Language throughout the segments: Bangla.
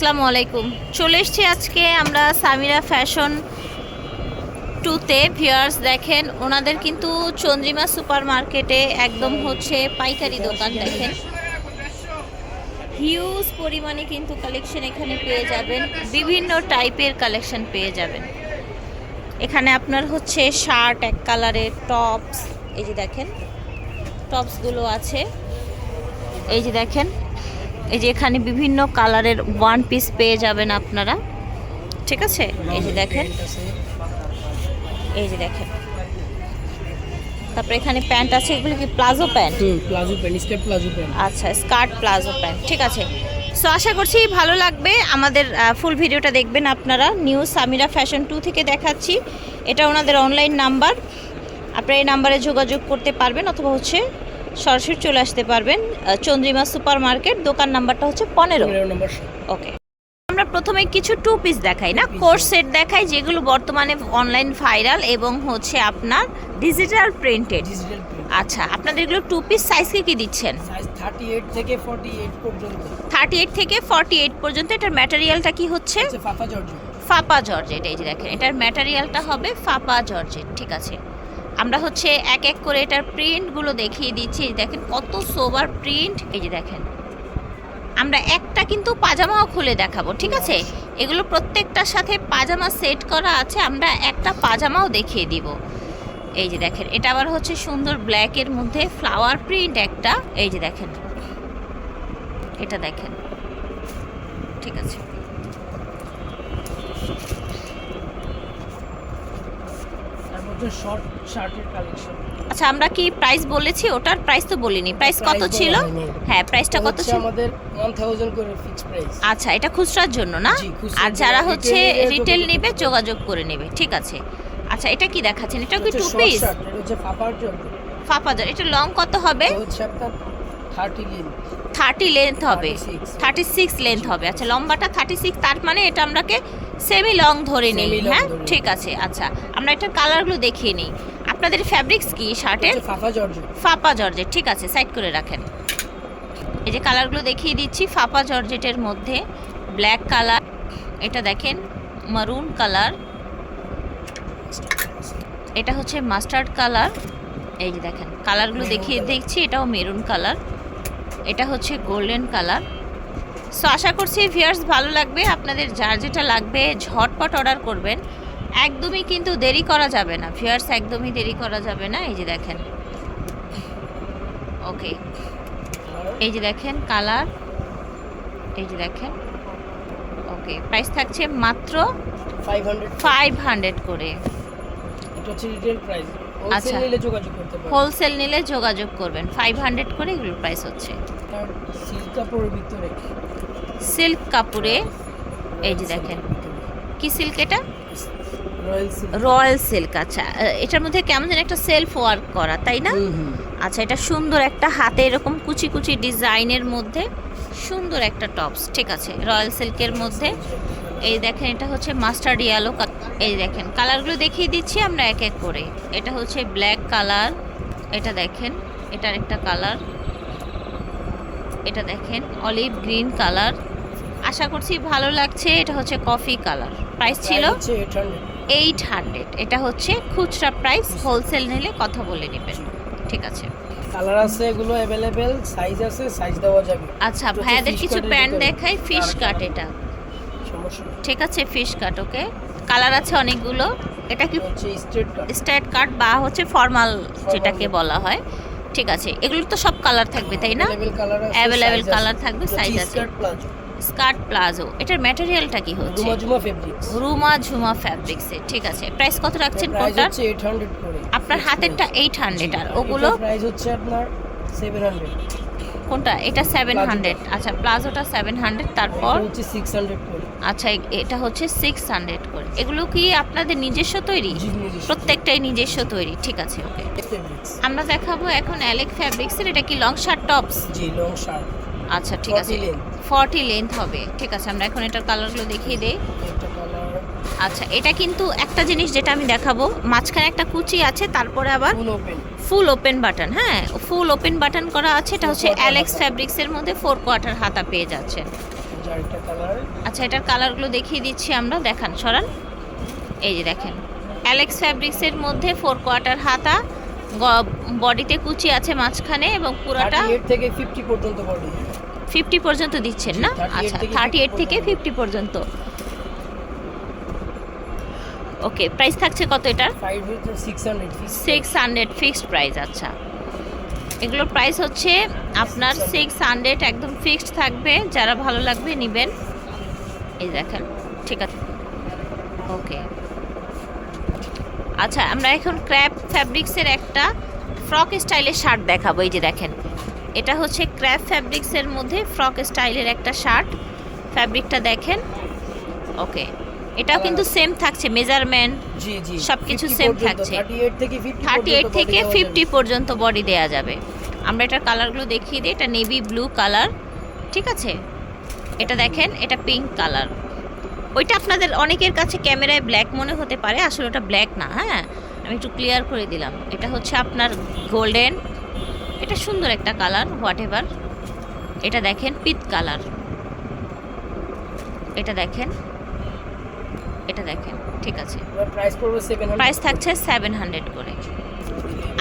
আসসালামু আলাইকুম। চলে এসছি আজকে আমরা সামিরা ফ্যাশন টুতে। ভিউয়ার্স দেখেন, ওনাদের কিন্তু চন্দ্রিমা সুপার মার্কেটে একদম হচ্ছে পাইকারি দোকান দেখেন। হিউজ পরিমাণে কিন্তু কালেকশন এখানে পেয়ে যাবেন। বিভিন্ন টাইপের কালেকশন পেয়ে যাবেন। এখানে আপনার হচ্ছে শার্ট এক কালারের টপস এই যে দেখেন টপসগুলো আছে। এই যে দেখেন এই যে এখানে বিভিন্ন কালারের ওয়ান পিস পেয়ে যাবেন আপনারা। ঠিক আছে? এই যে দেখেন। এই যে দেখেন। তারপরে এখানে প্যান্ট আছে এগুলো কি প্লাজো প্যান্ট? হুম palazzo pant skirt palazzo pant. আচ্ছা স্কার্ট প্লাজো প্যান্ট। ঠিক আছে। সো আশা করছি ভালো লাগবে। আমাদের ফুল ভিডিওটা দেখবেন আপনারা। নিউ সামিরা ফ্যাশন টু থেকে দেখাচ্ছি। এটা ওনাদের অনলাইন নাম্বার আপনারা এই নাম্বারে যোগাযোগ করতে পারবেন অথবা হচ্ছে সরাসরি চলে আসতে পারবেন চন্দ্রিমা সুপার মার্কেট দোকান নাম্বারটা হচ্ছে পনেরো। ওকে। আমরা প্রথমে কিছু টু পিস দেখাই না কোর্স সেট দেখাই যেগুলো বর্তমানে অনলাইন ভাইরাল এবং হচ্ছে আপনার ডিজিটাল প্রিন্টেড আচ্ছা আপনাদের এগুলো টু পিস সাইজকে কি দিচ্ছেন? থার্টি এইট থেকে ফর্টি এইট পর্যন্ত। থার্টি এইট থেকে ফর্টি এইট পর্যন্ত এটার ম্যাটেরিয়ালটা কি হচ্ছে? হচ্ছে ফাফা জর্জ ফাপা জর্জেট এই যে দেখেন এটার ম্যাটেরিয়ালটা হবে ফাপা জর্জেট ঠিক আছে। আমরা হচ্ছে এক এক করে এটার প্রিন্টগুলো দেখিয়ে দিচ্ছি। এই দেখেন কত সোবার প্রিন্ট এই যে দেখেন। আমরা একটা কিন্তু পাজামাও খুলে দেখাবো ঠিক আছে? এগুলো প্রত্যেকটার সাথে পাজামা সেট করা আছে আমরা একটা পাজামাও দেখিয়ে দিব। এই যে দেখেন এটা আবার হচ্ছে সুন্দর ব্ল্যাকের মধ্যে ফ্লাওয়ার প্রিন্ট একটা। এই যে দেখেন। এটা দেখেন। ঠিক আছে। তারপর শর্ট শার্টের কালেকশন আচ্ছা আমরা কি প্রাইস বলেছি? ওটার প্রাইস তো বলিনি। প্রাইস কত ছিল? হ্যাঁ প্রাইসটা কত ছিল? আমাদের ওয়ান থাউজেন্ড করে ফিক্স প্রাইস আচ্ছা এটা খুচরার জন্য না? আর যারা হচ্ছে রিটেল নেবে যোগাযোগ করে নেবে। ঠিক আছে। আচ্ছা এটা কি দেখাচ্ছেন? এটা কি টু পিস হচ্ছে ফাফাজার এটা লং কত হবে? হচ্ছে আপনার থার্টি লিন থার্টি লেন্থ হবে। 36 থার্টি সিক্স লেন্থ হবে। আচ্ছা লম্বাটা থার্টি সিক্স তার মানে এটা আমরাকে সেমি লং ধরে নিই হ্যাঁ? ঠিক আছে আচ্ছা আমরা এটা কালারগুলো দেখিয়ে নিই। আপনাদের ফ্যাব্রিক্স কি শার্টের হচ্ছে ফাফা জর্জ ফাপা জর্জেট ঠিক আছে সাইড করে রাখেন। এই যে কালারগুলো দেখিয়ে দিচ্ছি ফাপা জর্জেটের মধ্যে ব্ল্যাক কালার এটা দেখেন মারুন কালার এটা হচ্ছে মাস্টার্ড কালার এই যে দেখেন কালারগুলো দেখিয়ে দেখছি এটাও মেরুন কালার এটা হচ্ছে গোল্ডেন কালার সো আশা করছি ভিয়ার্স ভালো লাগবে। আপনাদের যার যেটা লাগবে ঝটপট অর্ডার করবেন। একদমই কিন্তু দেরি করা যাবে না। ভিয়ার্স একদমই দেরি করা যাবে না। এই যে দেখেন। ওকে এই যে দেখেন কালার এই যে দেখেন। ওকে প্রাইস থাকছে মাত্র ফাইভ হান্ড্রেড করে। আচ্ছা। হোলসেল নিলে যোগাযোগ হোলসেল নিলে যোগাযোগ করবেন। ফাইভ হান্ড্রেড করে এগুলোর প্রাইস হচ্ছে। সিল্ক কাপড়ে এই যে দেখেন কি সিল্ক এটা? Royal silk. আচ্ছা। এটার মধ্যে কেমন যেন একটা সেলফ ওয়ার্ক করা তাই না? আচ্ছা এটা সুন্দর একটা হাতে এরকম কুচি কুচি ডিজাইনের মধ্যে সুন্দর একটা টপস ঠিক আছে রয়্যাল সিল্কের মধ্যে। এই দেখেন এটা হচ্ছে মাস্টার্ড ইয়েলো এই দেখেন কালারগুলো দেখিয়ে দিচ্ছি আমরা এক এক করে। এটা হচ্ছে ব্ল্যাক কালার এটা দেখেন এটার একটা কালার। এটা দেখেন অলিভ গ্রিন কালার। আশা করছি ভালো লাগছে। এটা হচ্ছে কফি কালার। প্রাইস ছিল এইট হান্ড্রেড এটা হচ্ছে খুচরা প্রাইস হোলসেল নিলে কথা বলে নেবেন। ঠিক আছে। কালার আছে এগুলো অ্যাভেলেবেল সাইজ আছে সাইজ দেওয়া যাবে। আচ্ছা ভাইয়াদের কিছু প্যান্ট। দেখাই ফিশ কাট এটা। ঠিক আছে ফিশ কাট ওকে কালার আছে অনেকগুলো। এটা কি স্ট্রেট কাট বা হচ্ছে ফর্মাল যেটাকে বলা হয়। ঠিক আছে এগুলো তো সব কালার থাকবে তাই না? অ্যাভেলেবেল কালার থাকবে, হচ্ছে আছে। স্কার্ট প্লাজো এটার ম্যাটেরিয়ালটা কি হচ্ছে? রুমা জুমা ফেব্রিক্স রুমা ঝুমা ঠিক আছে। প্রাইস কত রাখছেন প্রাইস হচ্ছে 800 করে। আপনার হাতেরটা এইট হান্ড্রেড আর ওগুলো? প্রাইস হচ্ছে আপনার 700 কোনটা? এটা সেভেন প্লাজোটা। হান্ড্রেড আচ্ছা প্লাজোটা সেভেন হান্ড্রেড তারপর? এটা হচ্ছে 600 করে। আচ্ছা এটা হচ্ছে সিক্স হান্ড্রেড করে। এগুলো কি আপনাদের নিজস্ব তৈরি? প্রত্যেকটাই নিজস্ব তৈরি ঠিক আছে ওকে আমরা দেখাবো এখন অ্যালেক ফ্যাব্রিক্সের এটা কি লং শার্ট টপস জি লং শার্ট আচ্ছা ঠিক আছে। 40 ফর্টি লেন্থ হবে। ঠিক আছে আমরা এখন এটার কালারগুলো দেখিয়ে দিই। আচ্ছা এটা কিন্তু একটা জিনিস যেটা আমি দেখাবো। মাঝখানে একটা কুচি আছে তারপরে আবার ফুল ওপেন বাটন হ্যাঁ? ফুল ওপেন বাটন করা আছে এটা হচ্ছে অ্যালেক্স। ফ্যাব্রিক্সের মধ্যে ফোর কোয়ার্টার হাতা পেয়ে যাচ্ছেন কালার আচ্ছা এটার কালারগুলো দেখিয়ে দিচ্ছি আমরা। দেখান সরান। এই যে দেখেন অ্যালেক্স ফ্যাব্রিক্সের মধ্যে ফোর কোয়ার্টার হাতা বডিতে কুচি আছে মাঝখানে এবং পুরাটা থেকে ফিফটি পর্যন্ত বডি ফিফটি পর্যন্ত দিচ্ছেন না? আচ্ছা থার্টি এইট থেকে ফিফটি পর্যন্ত। ওকে প্রাইস থাকছে কত এটার সিক্স হান্ড্রেড ফিক্সড প্রাইস আচ্ছা। এগুলোর প্রাইস হচ্ছে আপনার সিক্স হান্ড্রেড একদম ফিক্সড থাকবে যারা ভালো লাগবে নেবেন। এই দেখেন ঠিক আছে। ওকে আচ্ছা আমরা এখন ক্র্যাপ ফ্যাব্রিক্সের একটা ফ্রক স্টাইলের শার্ট দেখাবো এই যে দেখেন। এটা হচ্ছে ক্র্যাপ ফ্যাব্রিক্সের মধ্যে ফ্রক স্টাইলের একটা শার্ট। ফ্যাব্রিকটা দেখেন। ওকে। এটাও কিন্তু সেম থাকছে মেজারমেন্ট জি জি। সবকিছু same থাকছে। থার্টি এইট থেকে ফিফটি থার্টি এইট থেকে ফিফটি পর্যন্ত বডি দেয়া যাবে। আমরা এটার কালারগুলো দেখিয়ে দিই। এটা নেভি ব্লু কালার ঠিক আছে? এটা দেখেন এটা পিঙ্ক কালার ওইটা আপনাদের অনেকের কাছে ক্যামেরায় ব্ল্যাক মনে হতে পারে আসলে ওটা ব্ল্যাক না হ্যাঁ? আমি একটু ক্লিয়ার করে দিলাম। এটা হচ্ছে আপনার গোল্ডেন এটা সুন্দর একটা কালার হোয়াট এভার এটা দেখেন পিত কালার। এটা দেখেন। এটা দেখেন ঠিক আছে। প্রাইস থাকছে সেভেন হান্ড্রেড করে।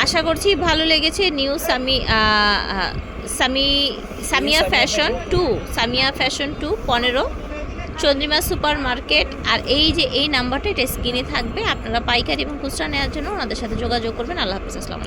আশা করছি ভালো লেগেছে new Sami Sami Samia fashion two Samia fashion two পনেরো। চন্দ্রিমা সুপার মার্কেট আর এই যে এই নাম্বারটা এটা স্ক্রিনে থাকবে। আপনারা পাইকারি এবং খুচরা নেওয়ার জন্য ওনাদের সাথে যোগাযোগ করবেন। আল্লাহ হাফিজ আসসালাম